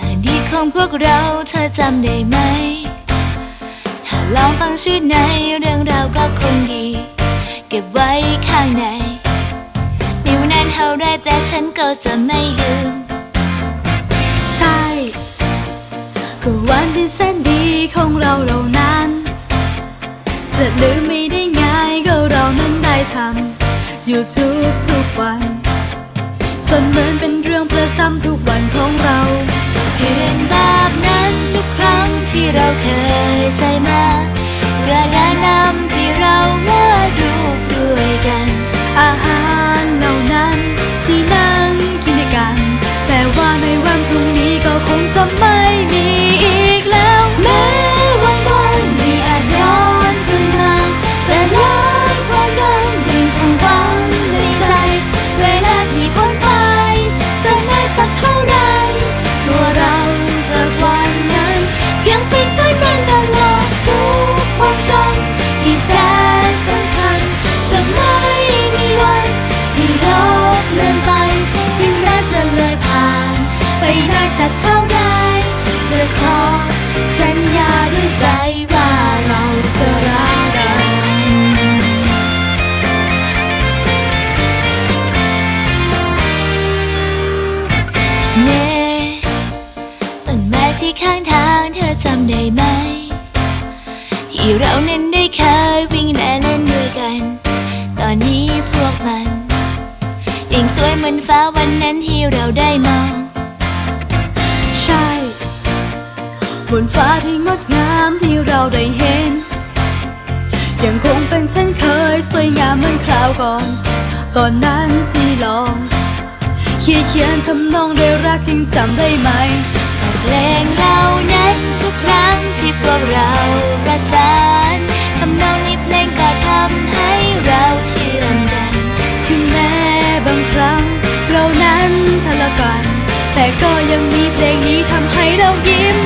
อดีตของพวกเราเธอจำได้ไหม ถ้าลองฟังชื่อในเรื่องราวก็คงดี เก็บไว้ข้างในนิ้วนานเท่าไรแต่ฉันก็จะไม่ลืม ใช่ก็วันที่แสนดีของเราเหล่านั้น จะลืมไม่ได้ง่ายก็เรานั้นได้ทำอยู่ทุกทุกวัน จนเหมือนเป็นเรื่องประจำทุกวันของเราเพียงแบบนั้นทุกครั้งที่เราเคยใส่มากระดานำ เรานั้นได้เคยวิ่งและเล่นด้วยกัน ตอนนี้พวกมันยังสวยเหมือนฟ้าวันนั้นที่เราได้มองใช่ บนฟ้าที่งดงามที่เราได้เห็น ยังคงเป็นเช่นเคยสวยงามเหมือนคราวก่อน ตอนนั้นที่ลองเขียนเขียนทำนองด้วยรักยังจำได้ไหมเพลงเหล่านั้น ยิ้ม